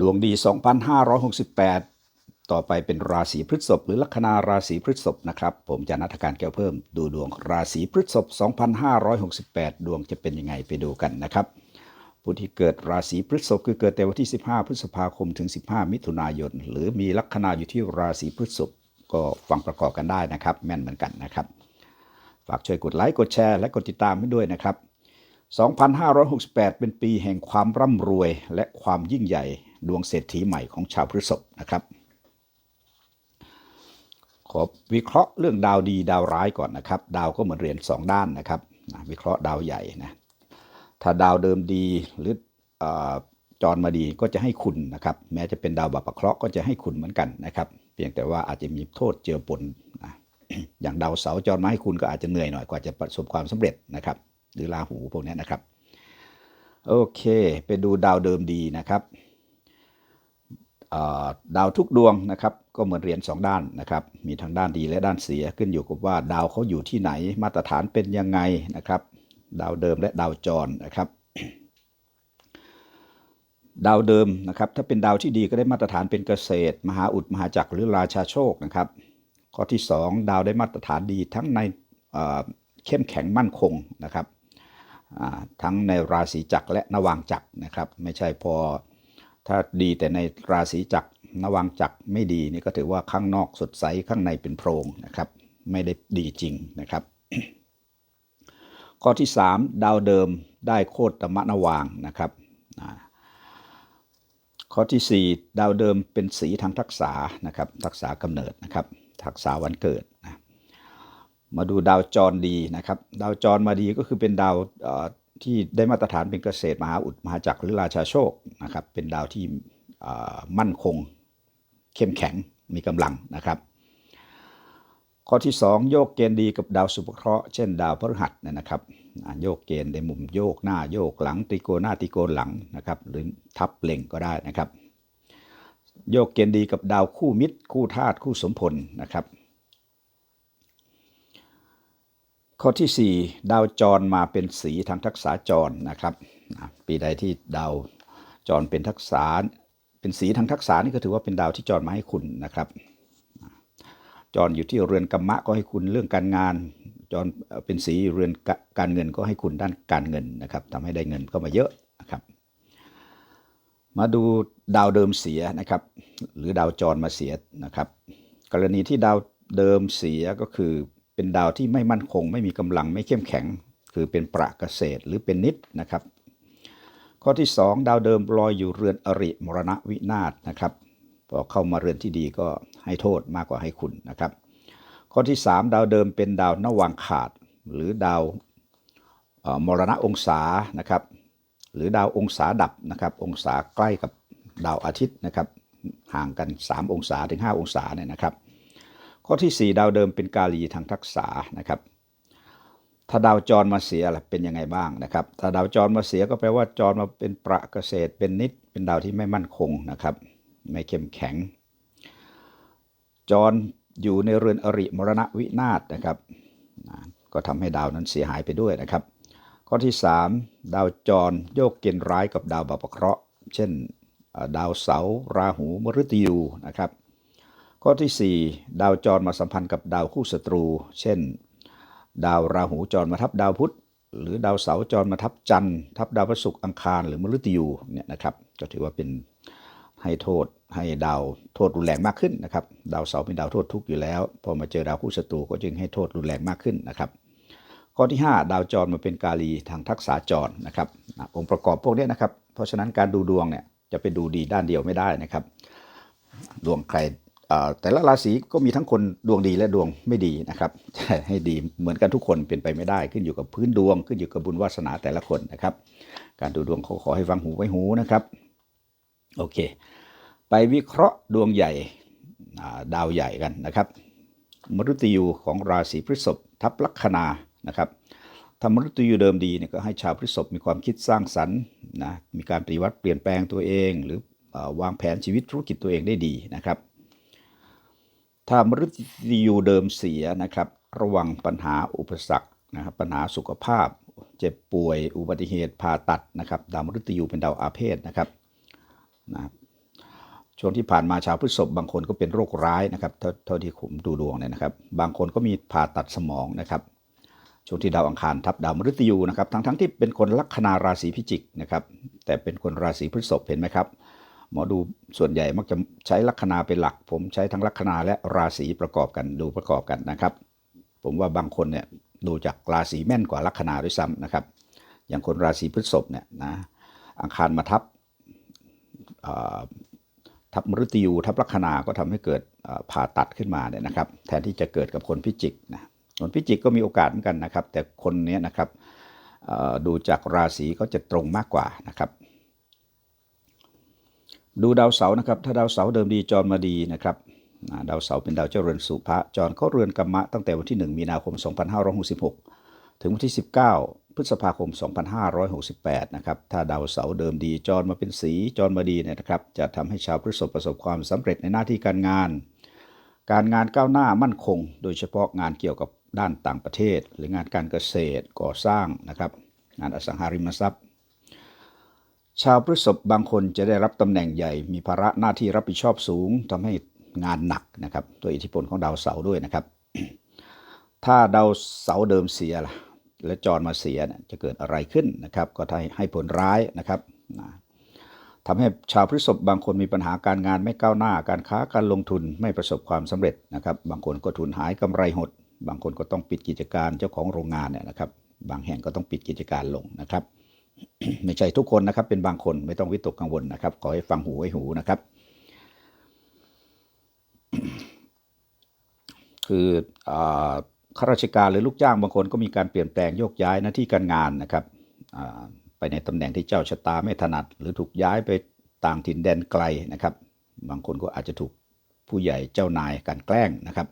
ดวงดี 2568 ต่อไปเป็นราศีพฤษภหรือลัคนาราศีพฤษภนะครับ ผมจะนัทการแก้วเพิ่ม ดูดวงราศีพฤษภ 2568 ดวงจะเป็นยังไงไปดูกันนะครับ ผู้ที่เกิดราศีพฤษภคือเกิดแต่วันที่ 15 พฤษภาคมถึง 15 มิถุนายน หรือมีลัคนาอยู่ที่ราศีพฤษภก็ฟังประกอบกันได้นะครับ แม่นเหมือนกันนะครับ ฝากช่วยกดไลค์กดแชร์และกดติดตามให้ด้วยนะครับ 2568 เป็นปีแห่งความร่ำรวยและความยิ่งใหญ่ ดวงเศรษฐีใหม่ของชาวพฤษภนะครับ ขอวิเคราะห์เรื่องดาวดีดาวร้ายก่อนนะครับ ดาวก็เหมือนเหรียญสองด้านนะครับนะวิเคราะห์ดาวใหญ่นะถ้าดาวเดิมดีหรืออจรมาดีก็จะให้คุณนะครับ แม้จะเป็นดาวบัพเคราะห์ก็จะให้คุณเหมือนกันนะครับ เพียงแต่ว่าอาจจะมีโทษเจือปนนะอย่างดาวเสาร์จรมาให้คุณก็อาจจะเหนื่อยหน่อยกว่าจะประสบความสำเร็จนะครับ หรือราหูพวกนี้นะครับ โอเค ไปดูดาวเดิมดีนะครับ ดาวทุกดวงนะครับ ก็เหมือนเหรียญสองด้านนะครับ มีทั้งด้านดีและด้านเสียขึ้นอยู่กับว่าดาวเขาอยู่ที่ไหนมาตรฐานเป็นยังไงนะครับ ดาวเดิมและดาวจรนะครับ ดาวเดิมนะครับ ถ้าเป็นดาวที่ดีก็ได้มาตรฐานเป็นเกษตร มหาอุดมหาจักรหรือราชาโชคนะครับ ข้อที่ 2 ดาวได้มาตรฐานดีทั้งในเเข้มแข็งมั่นคงนะครับทั้งในราศีจักรและนวางจักรนะครับ ไม่ใช่พอ ถ้าดีแต่ในราศีจักรนวางจักรไม่ดีนี่ก็ถือว่าข้างนอกสดใสข้างในเป็นโพรงนะครับ ไม่ได้ดีจริงนะครับ ข้อที่ 3 ดาวเดิมได้โคตรตมะนวางนะครับข้อที่ 4 ดาวเดิมเป็นสีทางทักษะนะครับ ทักษะกำเนิดนะครับ ทักษะวันเกิดนะมาดูดาวจรดีนะครับ ดาวจรมาดีก็คือเป็นดาวเอ่อ ที่ได้มาตรฐานเป็นเกษตรมหาอุดมหาจักรหรือราชาโชคนะครับเป็นดาวที่มั่นคงเข้มแข็งมีกำลังนะครับ ข้อที่ 2 โยกเกณฑ์ดีกับดาวสุภเคราะห์เช่นดาวพฤหัสเนยนะครับโยกเกณฑ์ในมุมโยกหน้าโยกหลังตรีโกหน้าตรีโกหลังนะครับหรือทับเล็งก็ได้นะครับ โยกเกณฑ์ดีกับดาวคู่มิตร คู่ธาตุคู่สมพลนะครับ ข้อที่ 4 ดาวจรมาเป็นสีทางทักษะจรนะครับปีใดที่ดาวจรเป็นทักษะเป็นสีทางทักษะนี่ก็ถือว่าเป็นดาวที่จรมาให้คุณนะครับ จรอยู่ที่เรือนกรรมะก็ให้คุณเรื่องการงาน จรเป็นสีเรือนกการเงินก็ให้คุณด้านการเงินนะครับทำให้ได้เงินเข้ามาเยอะนะครับมาดูดาวเดิมเสียนะครับ หรือดาวจรมาเสียนะครับ กรณีที่ดาวเดิมเสียก็คือ เป็นดาวที่ไม่มั่นคง ไม่มีกำลังไม่เข้มแข็ง คือเป็นประเกษตรหรือเป็นนิดนะครับ ข้อที่ 2 ดาวเดิมลอยอยู่เรือนอริมรณวินาศนะครับพอเข้ามาเรือนที่ดีก็ให้โทษมากกว่าให้คุณนะครับ ข้อที่ 3 ดาวเดิมเป็นดาวนวางขาด หรือดาวมรณะองศานะครับหรือดาวองศาดับนะครับองศาใกล้กับดาวอาทิตย์นะครับห่างกัน 3 องศาถึง 5 องศาเนี่ยนะครับ ข้อที่ 4 ดาวเดิมเป็นกาลีทางทักษะนะครับ ถ้าดาวจรมาเสียล่ะเป็นยังไงบ้างนะครับ ถ้าดาวจรมาเสียก็แปลว่าจรมาเป็นประเกษตรเป็นนิด เป็นดาวที่ไม่มั่นคงนะครับ ไม่เข้มแข็ง จรอยู่ในเรือนอริมรณวินาศนะครับ ก็ทำให้ดาวนั้นเสียหายไปด้วยนะครับ ข้อที่ 3 ดาวจรโยกเกณฑ์ร้ายกับดาวบัพเคราะห์ เช่นดาวเสาร์ราหูมฤตยูนะครับ ข้อทีสี่ 4 ดาวจรมาสัมพันธ์กับดาวคู่ศัตรู เช่น ดาวราหูจรมาทับดาวพุธ หรือดาวเสาร์จรมาทับจันทร์ทับดาวพฤหัสอังคาร หรือมฤตยูเนี่ยนะครับก็ถือว่าเป็นให้โทษให้ดาวโทษรุนแรงมากขึ้นนะครับ ดาวเสาร์เป็นดาวโทษทุกข์อยู่แล้ว พอมาเจอดาวคู่ศัตรูก็จึงให้โทษรุนแรงมากขึ้นนะครับข้อที่ 5 ดาวจรมาเป็นกาลีทางทักษะจรนะครับอะองค์ประกอบพวกนี้นะครับ เพราะฉะนั้นการดูดวงเนี่ยจะไปดูดีด้านเดียวไม่ได้นะครับ ดวงใคร แต่ละราศีก็มีทั้งคนดวงดีและดวงไม่ดีนะครับให้ดีเหมือนกันทุกคนเป็นไปไม่ได้ขึ้นอยู่กับพื้นดวง ขึ้นอยู่กับบุญวาสนาแต่ละคนนะครับ การดูดวงเขาขอให้ฟังหูไว้หูนะครับโอเค ไปวิเคราะห์ดวงใหญ่ดาวใหญ่กันนะครับมฤตยูของราศีพฤษภทับลัคนานะครับถ้ามฤตยูเดิมดีเนี่ยก็ให้ชาวพฤษภมีความคิดสร้างสรรค์นะมีการปฏิวัติเปลี่ยนแปลงตัวเอง หรืออวางแผนชีวิตธุรกิจตัวเองได้ดีนะครับ ถ้ามฤตยูเดิมเสียนะครับ ระวังปัญหาอุปสรรคนะครับปัญหาสุขภาพ เจ็บป่วย อุบัติเหตุผ่าตัดนะครับดาวมฤตยูเป็นดาวอาเพศนะครับนะช่วงที่ผ่านมาชาวพฤษภบางคนก็เป็นโรคร้ายนะครับเท่าที่ผมดูดวงเนี่ยนะครับ บางคนก็มีผ่าตัดสมองนะครับช่วงที่ดาวอังคารทับดาวมฤตยูนะครับทั้งทั้งที่เป็นคนลัคนาราศีพิจิกนะครับแต่เป็นคนราศีพฤษภเห็นไหมครับ หมอดูส่วนใหญ่มักจะใช้ลัคนาเป็นหลัก ผมใช้ทั้งลัคนาและราศีประกอบกันดูประกอบกันนะครับ ผมว่าบางคนเนี่ยดูจากราศีแม่นกว่าลัคนาด้วยซ้ำนะครับ อย่างคนราศีพฤษภเนี่ยนะอังคารมาทับทับมฤตยูทับลัคนาก็ทำให้เกิดผ่าตัดขึ้นมาเนี่ยนะครับ แทนที่จะเกิดกับคนพิจิกนะคนพิจิกก็มีโอกาสเหมือนกันนะครับ แต่คนนี้นะครับดูจากราศีก็จะตรงมากกว่านะครับ ดูดาวเสาร์นะครับ ถ้าดาวเสาร์เดิมดีจรมาดีนะครับดาวเสาร์เป็นดาวเจ้าเรือนสุภะจรเข้าเรือนกัมมะตั้งแต่วันที่ 1 มีนาคม 2566 ถึงวันที่ 19 พฤษภาคม 2568 นะครับ ถ้าดาวเสาร์เดิมดีจรมาเป็นสีจรมาดีเนี่ยนะครับ จะทำให้ชาวพฤษภประสบความสำเร็จในหน้าที่การงาน การงานก้าวหน้ามั่นคง โดยเฉพาะงานเกี่ยวกับด้านต่างประเทศ หรืองานการเกษตรก่อสร้างนะครับ งานอสังหาริมทรัพย์ ชาวพฤษภบางคนจะได้รับตำแหน่งใหญ่ มีภาระหน้าที่รับผิดชอบสูงทำให้งานหนักนะครับตัวอิทธิพลของดาวเสาร์ด้วยนะครับ ถ้าดาวเสาร์เดิมเสียล่ะและจรมาเสียเนี่ยจะเกิดอะไรขึ้นนะครับ ก็ทำให้ผลร้ายนะครับทำให้ชาวพฤษภบางคนมีปัญหาการงานไม่ก้าวหน้า การค้าการลงทุนไม่ประสบความสำเร็จนะครับ บางคนก็ทุนหายกำไรหด บางคนก็ต้องปิดกิจการเจ้าของโรงงานเนี่ยนะครับ บางแห่งก็ต้องปิดกิจการลงนะครับ ไม่ใช่ทุกคนนะครับ เป็นบางคนไม่ต้องวิตกกังวลนะครับ ขอให้ฟังหูไว้หูนะครับ คืออข้าราชการหรือลูกจ้างบางคนก็มีการเปลี่ยนแปลงโยกย้ายหน้าที่การงานนะครับไปในตำแหน่งที่เจ้าชะตาไม่ถนัด หรือถูกย้ายไปต่างถิ่นแดนไกลนะครับ บางคนก็อาจจะถูกผู้ใหญ่เจ้านายกลันแกล้งนะครับ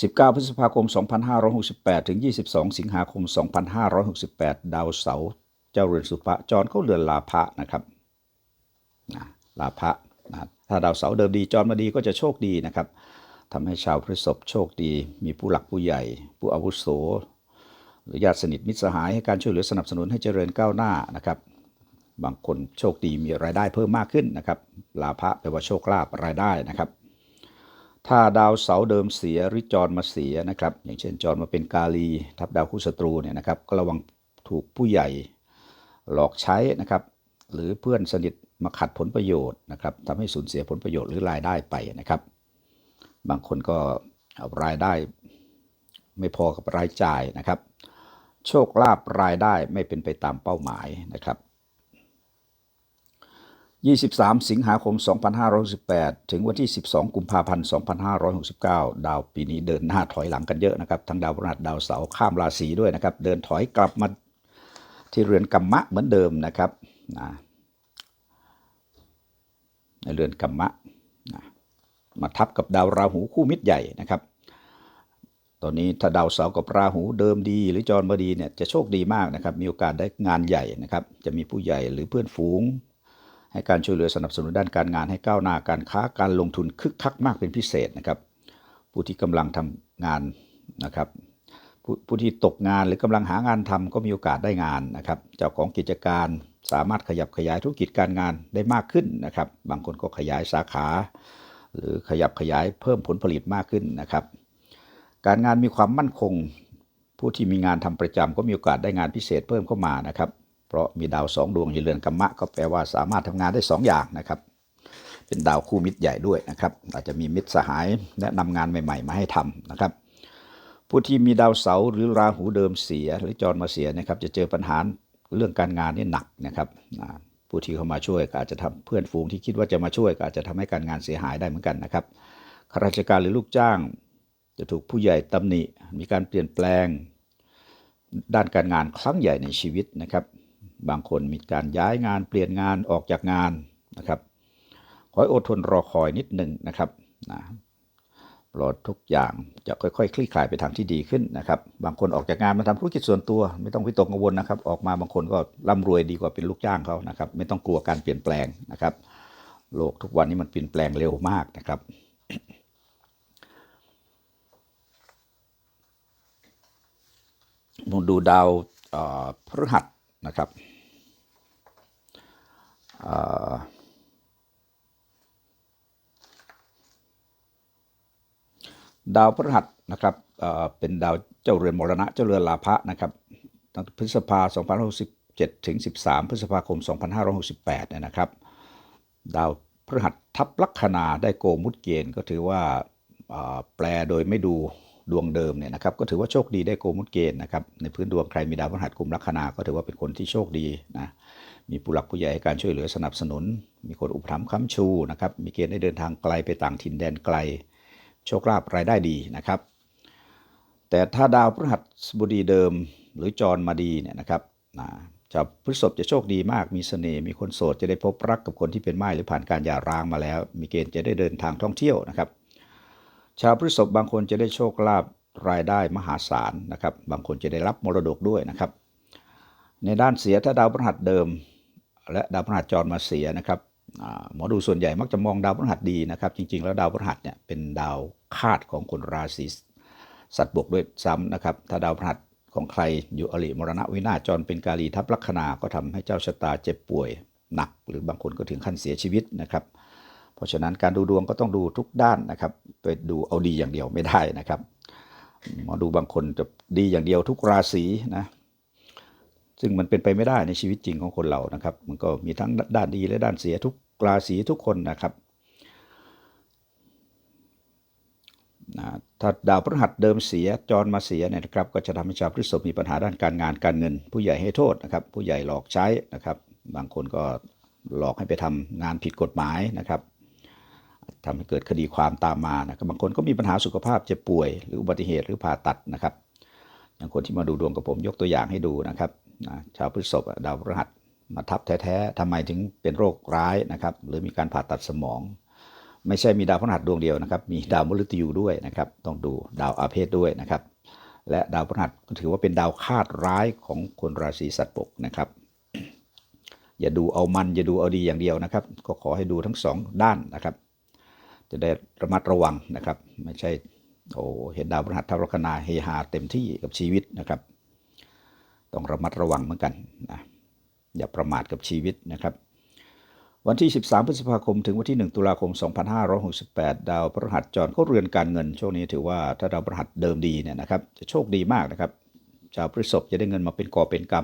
19 พฤษภาคม 2568 ถึง 22 สิงหาคม 2568 ดาวเสาร์เจ้าเรือนสุภะจรเข้าเรือนลาภะนะครับนะลาภะนะถ้าดาวเสาร์เดิมดีจรมาดีก็จะโชคดีนะครับทำให้ชาวพฤษภโชคดี มีผู้หลักผู้ใหญ่ ผู้อาวุโส หรือญาติสนิทมิตรสหายให้การช่วยเหลือสนับสนุนให้เจริญก้าวหน้านะครับบางคนโชคดีมีรายได้เพิ่มมากขึ้นนะครับลาภะแปลว่าโชคลาภรายได้นะครับ ถ้าดาวเสาเดิมเสียหรือจรมาเสียนะครับ อย่างเช่นจรมาเป็นกาลี ทับดาวคู่ศัตรูเนี่ยนะครับ ก็ระวังถูกผู้ใหญ่หลอกใช้นะครับ หรือเพื่อนสนิทมาขัดผลประโยชน์นะครับทำให้สูญเสียผลประโยชน์หรือรายได้ไปนะครับ บางคนก็รายได้ไม่พอกับรายจ่ายนะครับ โชคลาภรายได้ไม่เป็นไปตามเป้าหมายนะครับ 23 สิงหาคม 2568ถึงวันที่ 12 กุมภาพันธ์ 2569 ดาวปีนี้เดินหน้าถอยหลังกันเยอะนะครับ ทั้งดาวพฤหัสดาวเสาร์ข้ามราศีด้วยนะครับ เดินถอยกลับมาที่เรือนกัมมะเหมือนเดิมนะครับนะในเรือนกัมมะนะมาทับกับดาวราหูคู่มิตรใหญ่นะครับ ตอนนี้ถ้าดาวเสาร์กับราหูเดิมดี หรือจรบดีเนี่ยจะโชคดีมากนะครับ มีโอกาสได้งานใหญ่นะครับ จะมีผู้ใหญ่หรือเพื่อนฝูง ให้การช่วยเหลือสนับสนุนด้านการงานให้ก้าวหน้าการค้าการลงทุนคึกคักมากเป็นพิเศษนะครับ ผู้ที่กำลังทำงานนะครับผู้ผู้ที่ตกงานหรือกำลังหางานทำก็มีโอกาสได้งานนะครับ เจ้าของกิจการสามารถขยับขยายธุรกิจการงานได้มากขึ้นนะครับ บางคนก็ขยายสาขา หรือขยับขยายเพิ่มผลผลิตมากขึ้นนะครับ การงานมีความมั่นคง ผู้ที่มีงานทำประจำก็มีโอกาสได้งานพิเศษเพิ่มเข้ามานะครับ เพราะมีดาวสองดวงอยู่เรือนกัมมะ ก็แปลว่าสามารถทำงานได้สองอย่างนะครับ เป็นดาวคู่มิตรใหญ่ด้วยนะครับ อาจจะมีมิตรสหายแนะนำงานใหม่ ๆ มาให้ทำนะครับ ผู้ที่มีดาวเสาหรือราหูเดิมเสียหรือจรมาเสียนะครับ จะเจอปัญหาเรื่องการงานนี่หนักนะครับผู้ที่เข้ามาช่วยก็อาจจะทำเพื่อนฝูงที่คิดว่าจะมาช่วยก็อาจจะทำให้การงานเสียหายได้เหมือนกันนะครับข้าราชการหรือลูกจ้าง จะถูกผู้ใหญ่ตำหนิ มีการเปลี่ยนแปลง ด้านการงานครั้งใหญ่ในชีวิตนะครับ บางคนมีการย้ายงานเปลี่ยนงานออกจากงานนะครับขอให้อดทนรอคอยนิดหนึ่งนะครับนะรอทุกอย่างจะค่อยๆคลี่คลายไปทางที่ดีขึ้นนะครับ บางคนออกจากงานมาทำธุรกิจส่วนตัว ไม่ต้องวิตกกังวลนะครับ ออกมาบางคนก็ร่ำรวยดีกว่าเป็นลูกจ้างเขานะครับ ไม่ต้องกลัวการเปลี่ยนแปลงนะครับ โลกทุกวันนี้มันเปลี่ยนแปลงเร็วมากนะครับมองดูดาวพฤหัสนะครับ ดาวพฤหัสนะครับเป็นดาวเจ้าเรือนมรณะเจ้าเรือนลาภะนะครับตั้งพฤษภา2567ถึง 13 พฤษภาคม 2568เนี่ยนะครับ ดาวพฤหัสทับลัคนาได้โกมุตเกณฑ์ก็ถือว่าแปลโดยไม่ดูดวงเดิมเนี่ยนะครับ ก็ถือว่าโชคดีได้โกมุตเกณฑ์นะครับในพื้นดวงใครมีดาวพฤหัสกุมลัคนาก็ถือว่าเป็นคนที่โชคดีนะ มีผู้หลักผู้ใหญ่ให้การช่วยเหลือสนับสนุน มีคนอุปถัมภ์ค้ำชูนะครับ มีเกณฑ์ได้เดินทางไกลไปต่างถิ่นแดนไกล โชคลาภรายได้ดีนะครับ แต่ถ้าดาวพฤหัสบดีเดิมหรือจรมาดีเนี่ยนะครับนะชาวพฤษภจะโชคดีมาก มีเสน่ห์ มีคนโสดจะได้พบรักกับคนที่เป็นไม้หรือผ่านการหย่าร้างมาแล้ว มีเกณฑ์จะได้เดินทางท่องเที่ยวนะครับ ชาวพฤษภบางคนจะได้โชคลาภรายได้มหาศาลนะครับ บางคนจะได้รับมรดกด้วยนะครับ ในด้านเสียถ้าดาวพฤหัสเดิม และดาวพฤหัสจรมาเสียนะครับหมอดูส่วนใหญ่มักจะมองดาวพฤหัสดีนะครับ จริง ๆ แล้วดาวพฤหัสเนี่ยเป็นดาวคาดของคนราศีสัตว์บกด้วยซ้ำนะครับ ถ้าดาวพฤหัสของใครอยู่อริมรณะวินาศจรเป็นกาลีทับลัคนาก็ทำให้เจ้าชะตาเจ็บป่วยหนัก หรือบางคนก็ถึงขั้นเสียชีวิตนะครับ เพราะฉะนั้นการดูดวงก็ต้องดูทุกด้านนะครับ ไปดูเอาดีอย่างเดียวไม่ได้นะครับหมอดูบางคนจะดีอย่างเดียวทุกราศีนะ ซึ่งมันเป็นไปไม่ได้ในชีวิตจริงของคนเรานะครับ มันก็มีทั้งด้านดีและด้านเสียทุกราศีทุกคนนะครับถ้าดาวพฤหัสเดิมเสียจรมาเสียเนี่ยนะครับ ก็จะทำให้ชาวพฤษภมีปัญหาด้านการงานการเงิน ผู้ใหญ่ให้โทษนะครับ ผู้ใหญ่หลอกใช้นะครับ บางคนก็หลอกให้ไปทำงานผิดกฎหมายนะครับทำให้เกิดคดีความตามมานะครับบางคนก็มีปัญหาสุขภาพเจ็บป่วย หรืออุบัติเหตุหรือผ่าตัดนะครับ อย่างคนที่มาดูดวงกับผมยกตัวอย่างให้ดูนะครับ นะชาวพฤษภดาวพฤหัสมาทับแท้ๆทำไมถึงเป็นโรคร้ายนะครับ หรือมีการผ่าตัดสมอง ไม่ใช่มีดาวพฤหัสดวงเดียวนะครับ มีดาวมฤตยูด้วยนะครับ ต้องดูดาวอาเพศด้วยนะครับ และดาวพฤหัสถือว่าเป็นดาวคาดร้ายของคนราศีสัตว์ปกนะครับ อย่าดูเอามันอย่าดูเอาดีอย่างเดียวนะครับ ก็ขอให้ดูทั้งสองด้านนะครับ จะได้ระมัดระวังนะครับ ไม่ใช่โอ้เห็นดาวพฤหัสทับลัคนาเฮฮาเต็มที่กับชีวิตนะครับ ต้องระมัดระวังเหมือนกันนะอย่าประมาทกับชีวิตนะครับ วันที่ 13 พฤษภาคม ถึงวันที่ 1 ตุลาคม 2568 ดาวพฤหัสจรเข้าเรือนการเงิน ช่วงนี้ถือว่าถ้าดาวพฤหัสเดิมดีเนี่ยนะครับจะโชคดีมากนะครับชาวพฤษภจะได้เงินมาเป็นก่อเป็นก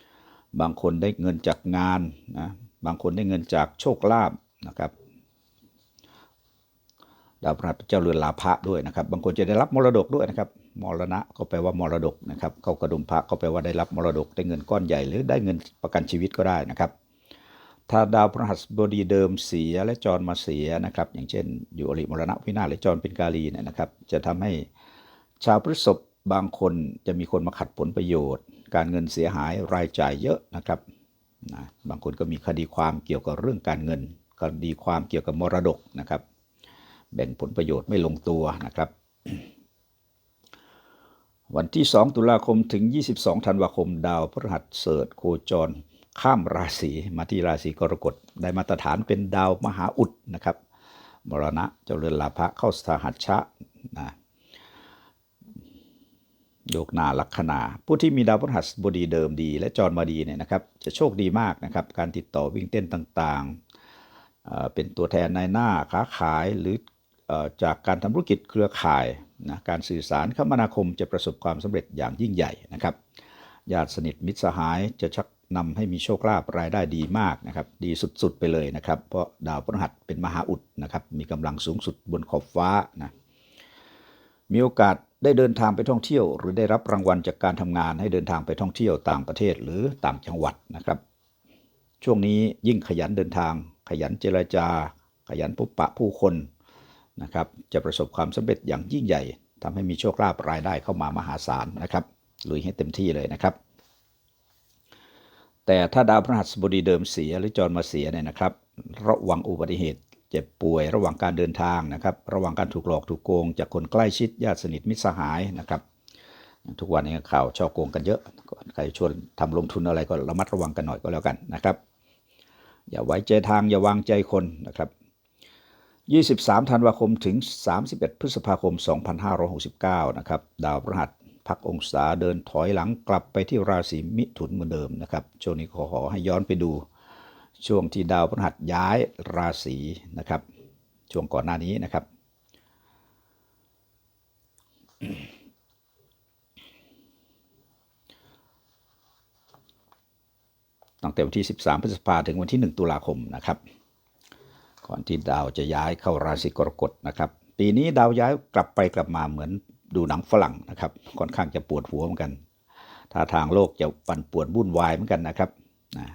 ำบางคนได้เงินจากงานนะบางคนได้เงินจากโชคลาภนะครับดาวพฤหัสเจ้าเรือนลาภะด้วยนะครับ บางคนจะได้รับมรดกด้วยนะครับ มรณะก็แปลว่ามรดกนะครับ เข้ากระดุมพระก็แปลว่าได้รับมรดกได้เงินก้อนใหญ่หรือได้เงินประกันชีวิตก็ได้นะครับ ถ้าดาวพฤหัสบดีเดิมเสียและจรมาเสียนะครับ อย่างเช่น อยู่อริมรณะวินาศหรือจรเป็นกาลีเนี่ยนะครับ จะทำให้ชาวพฤษภบางคนจะมีคนมาขัดผลประโยชน์ การเงินเสียหายรายจ่ายเยอะนะครับนะบางคนก็มีคดีความเกี่ยวกับเรื่องการเงินคดีความเกี่ยวกับมรดกนะครับ แบ่งผลประโยชน์ไม่ลงตัวนะครับ วันที่ 2 ตุลาคมถึง 22 ธันวาคม ดาวพฤหัสเสดโคจร ข้ามราศีมาที่ราศีกรกฎได้มาตรฐานเป็นดาวมหาอุดนะครับมรณะเจ้าเรือนลาภะเข้าสถหัชชะนะโยกนาลัคนาผู้ที่มีดาวพฤหัสบดีเดิมดี และจรมาดีเนี่ยนะครับ จะโชคดีมากนะครับ การติดต่อวิ่งเต้นต่างๆ เป็นตัวแทนนายหน้าค้าขายหรือ จากการทำธุรกิจเครือข่ายนะการสื่อสารคมนาคมจะประสบความสำเร็จอย่างยิ่งใหญ่นะครับญาติสนิทมิตรสหายจะชักนำให้มีโชคลาภรายได้ดีมากนะครับดีสุดๆไปเลยนะครับ เพราะดาวพฤหัสเป็นมหาอุดนะครับมีกำลังสูงสุดบนขอบฟ้านะมีโอกาสได้เดินทางไปท่องเที่ยว หรือได้รับรางวัลจากการทำงานให้เดินทางไปท่องเที่ยวต่างประเทศหรือต่างจังหวัดนะครับ ช่วงนี้ยิ่งขยันเดินทาง ขยันเจรจา ขยันพบปะผู้คน นะครับจะประสบความสำเร็จอย่างยิ่งใหญ่ทำให้มีโชคลาภรายได้เข้ามามหาศาลนะครับลุยให้เต็มที่เลยนะครับ แต่ถ้าดาวพฤหัสบดีเดิมเสียหรือจรมาเสียเนี่ยนะครับ ระวังอุบัติเหตุเจ็บป่วยระหว่างการเดินทางนะครับ ระหว่างการถูกหลอกถูกโกง จากคนใกล้ชิดญาติสนิทมิตรสหายนะครับ ทุกวันนี้ข่าวช่อโกงกันเยอะใครชวนทำลงทุนอะไรก็ระมัดระวังกันหน่อยก็แล้วกันนะครับ อย่าไว้ใจทางอย่าวางใจคนนะครับ 23 ธันวาคมถึง 31 พฤษภาคม 2569 นะครับ ดาวพฤหัสพักองศาเดินถอยหลังกลับไปที่ราศีมิถุนเหมือนเดิมนะครับ ช่วงนี้ขอขอให้ย้อนไปดู ช่วงที่ดาวพฤหัสย้ายราศีนะครับ ช่วงก่อนหน้านี้นะครับ ตั้งแต่วันที่ 13 พฤษภาถึงวันที่ 1 ตุลาคมนะครับ ก่อนที่ดาวจะย้ายเข้าราศีกรกฎนะครับ ปีนี้ดาวย้ายกลับไปกลับมาเหมือนดูหนังฝรั่งนะครับ ค่อนข้างจะปวดหัวเหมือนกันท่าทางโลกจะปั่นป่วนวุ่นวายเหมือนกันนะครับนะ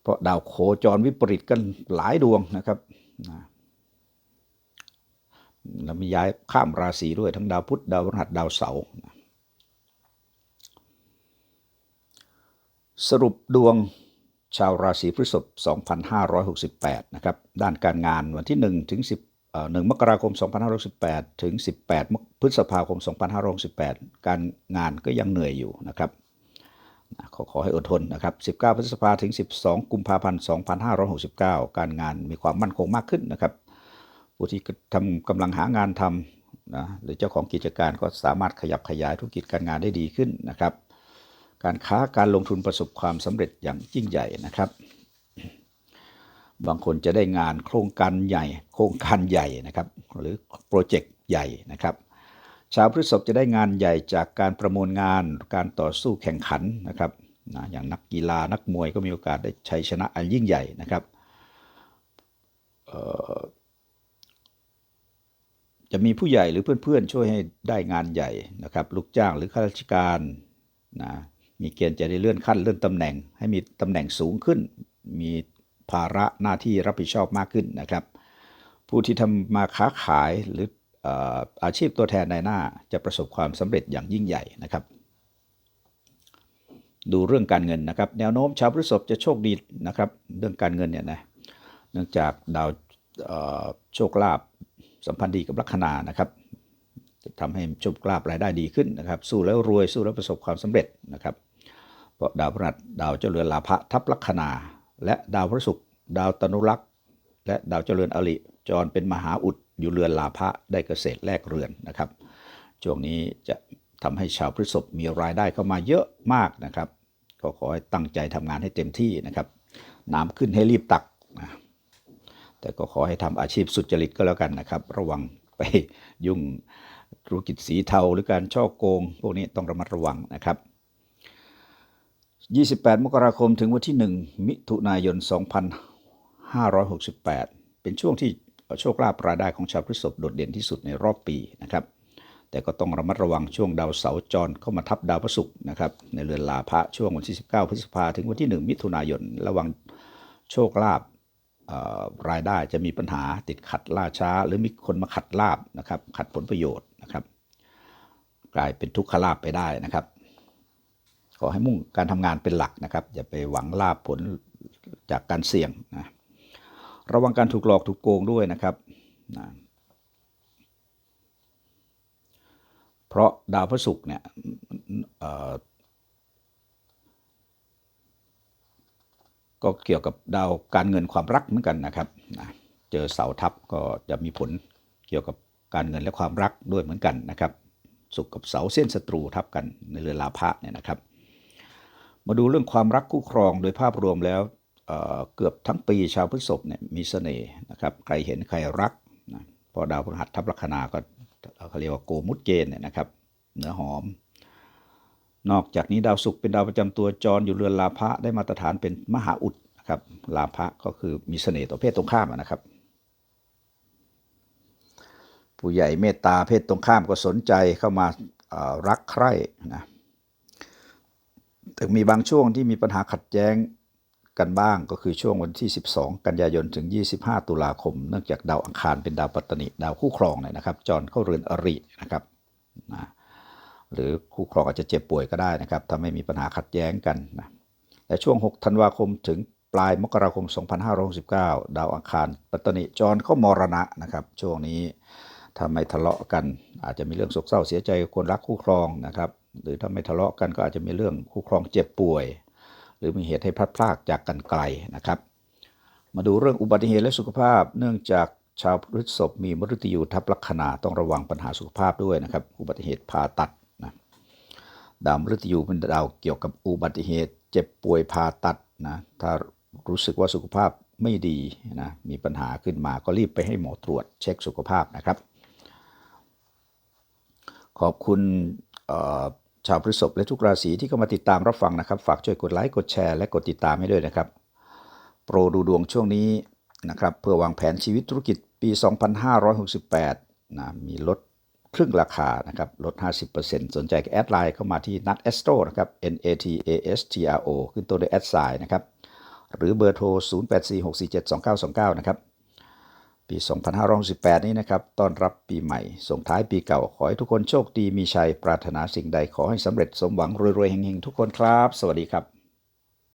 เพราะดาวโคจรวิปริตกันหลายดวงนะครับนะแล้วมีย้ายข้ามราศีด้วยทั้งดาวพุธดาวพฤหัสดาวเสาร์สรุปดวง ชาวราศีพฤษภ 2568 นะครับ ด้านการงานวันที่1ถึง10เอ่อ1มกราคม 2568 ถึง 18 พฤษภาคม 2568 การงานก็ยังเหนื่อยอยู่นะครับ ขอขอให้อดทนนะครับ 19 พฤษภาถึง 12 กุมภาพันธ์ 2569 การงานมีความมั่นคงมากขึ้นนะครับ ผู้ที่ทำกำลังหางานทำนะหรือเจ้าของกิจการก็สามารถขยับขยายธุรกิจการงานได้ดีขึ้นนะครับ การค้าการลงทุนประสบความสำเร็จอย่างยิ่งใหญ่นะครับ บางคนจะได้งานโครงการใหญ่ โครงการใหญ่นะครับ หรือโปรเจกต์ใหญ่นะครับชาวพฤษภจะได้งานใหญ่จากการประมูลงานการต่อสู้แข่งขันนะครับนะอย่างนักกีฬานักมวยก็มีโอกาสได้ชัยชนะอันยิ่งใหญ่นะครับจะมีผู้ใหญ่หรือเพื่อนๆช่วยให้ได้งานใหญ่นะครับ ลูกจ้างหรือข้าราชการนะ มีเกณฑ์จะได้เลื่อนขั้นเลื่อนตำแหน่ง ให้มีตำแหน่งสูงขึ้น มีภาระหน้าที่รับผิดชอบมากขึ้นนะครับ ผู้ที่ทำมาค้าขายหรืออาชีพตัวแทนในหน้าจะประสบความสำเร็จอย่างยิ่งใหญ่นะครับ ดูเรื่องการเงินนะครับ แนวโน้มชาวพฤษภจะโชคดีนะครับ เรื่องการเงินเนี่ยนะเนื่องจากดาวโชคลาภสัมพันธ์ดีกับลัคนานะครับจะทำให้โชคลาภรายได้ดีขึ้นนะครับ สู้แล้วรวยสู้แล้วประสบความสำเร็จนะครับ เพราะดาวพฤหัสดาวเจริญลาภะทับลัคนา และดาวพฤศุกร์ดาวตนุรักษ์และดาวเจริญอริจรเป็นมหาอุดอยู่เรือนลาภะได้เกษตรแลกเรือนนะครับช่วงนี้จะทำให้ชาวพฤษภมีรายได้เข้ามาเยอะมากนะครับ ก็ขอให้ตั้งใจทำงานให้เต็มที่นะครับ น้ำขึ้นให้รีบตักนะแต่ก็ขอให้ทำอาชีพสุจริตก็แล้วกันนะครับ ระวังไปยุ่งธุรกิจสีเทาหรือการช่อโกง พวกนี้ต้องระมัดระวังนะครับ 28 มกราคมถึงวันที่ 1 มิถุนายน 2568 เป็นช่วงที่โชคลาภรายได้ของชาวพฤษภโดดเด่นที่สุดในรอบปีนะครับ แต่ก็ต้องระมัดระวังช่วงดาวเสาร์จรเข้ามาทับดาวพฤศุกร์นะครับ ในเรือนลาภะช่วงวันที่ 19 พฤษภาถึงวันที่ 1 มิถุนายน ระวังโชคลาภรายได้จะมีปัญหาติดขัดล่าช้า หรือมีคนมาขัดลาบนะครับ ขัดผลประโยชน์นะครับ กลายเป็นทุกขลาภไปได้นะครับ ขอให้มุ่งการทำงานเป็นหลักนะครับ อย่าไปหวังลาบผลจากการเสี่ยงนะระวังการถูกหลอกถูกโกงด้วยนะครับนะเพราะดาวพฤศุกร์เนี่ยก็เกี่ยวกับดาวการเงินความรักเหมือนกันนะครับนะเจอเสาทับก็จะมีผลเกี่ยวกับการเงินและความรักด้วยเหมือนกันนะครับ สุขกับเสาเส้นศัตรูทับกันในเรือลาภะเนี่ยนะครับ มาดูเรื่องความรักคู่ครองโดยภาพรวมแล้วเเกือบทั้งปีชาวพฤษภเนี่ยมีเสน่ห์นะครับใครเห็นใครรักนะพอดาวพฤหัสทับลัคนาก็เขาเรียกว่าโกมุตเกณฑ์เนี่ยนะครับเนื้อหอม นอกจากนี้ดาวศุกร์เป็นดาวประจำตัวจรอยู่เรือนลาภะได้มาตรฐานเป็นมหาอุดนะครับลาภะก็คือมีเสน่ห์ต่อเพศตรงข้ามนะครับ ผู้ใหญ่เมตตาเพศตรงข้ามก็สนใจเข้ามารักใคร่นะ แต่มีบางช่วงที่มีปัญหาขัดแย้งกันบ้างก็คือช่วงวันที่ 12 กันยายนถึง 25 ตุลาคม เนื่องจากดาวอังคารเป็นดาวปัตตนิดาวคู่ครองเนี่ยนะครับ จรเข้าเรือนอรินะครับนะหรือคู่ครองอาจจะเจ็บป่วยก็ได้นะครับทำให้มีปัญหาขัดแย้งกันนะและช่วง 6 ธันวาคมถึงปลายมกราคม 2569 ดาวอังคารปัตตนิจรเข้ามรณะนะครับ ช่วงนี้ถ้าไม่ทะเลาะกัน อาจจะมีเรื่องโศกเศร้าเสียใจคนรักคู่ครองนะครับ หรือถ้าไม่ทะเลาะกันก็อาจจะมีเรื่องคู่ครองเจ็บป่วย หรือมีเหตุให้พลัดพรากจากกันไกลนะครับ มาดูเรื่องอุบัติเหตุและสุขภาพ เนื่องจากชาวพฤษภมีมฤตยูทับลัคนาต้องระวังปัญหาสุขภาพด้วยนะครับ อุบัติเหตุผ่าตัดนะดาวมฤตยูเป็นดาวเกี่ยวกับอุบัติเหตุ เจ็บป่วยผ่าตัดนะถ้ารู้สึกว่าสุขภาพไม่ดีนะมีปัญหาขึ้นมาก็รีบไปให้หมอตรวจเช็คสุขภาพนะครับ ขอบคุณเอ่อ ชาวพฤษภและทุกราศีที่เข้ามาติดตามรับฟังนะครับ ฝากช่วยกดไลค์กดแชร์และกดติดตามให้ด้วยนะครับ โปรดูดวงช่วงนี้นะครับเพื่อวางแผนชีวิตธุรกิจปี 2568นะมีลดครึ่งราคานะครับลด 50%สนใจแอดไลน์เข้ามาที่นัด a s t r o นะครับ N A T A S T R O ขึ้นตัวด้วยแอดไซน์นะครับ หรือเบอร์โทร 0846472929 นะครับ ปี 2518 นี้นะครับ ต้อนรับปีใหม่ ส่งท้ายปีเก่า ขอให้ทุกคนโชคดีมีชัย ปรารถนาสิ่งใดขอให้สำเร็จสมหวังรวยๆเฮงๆทุกคนครับ สวัสดีครับ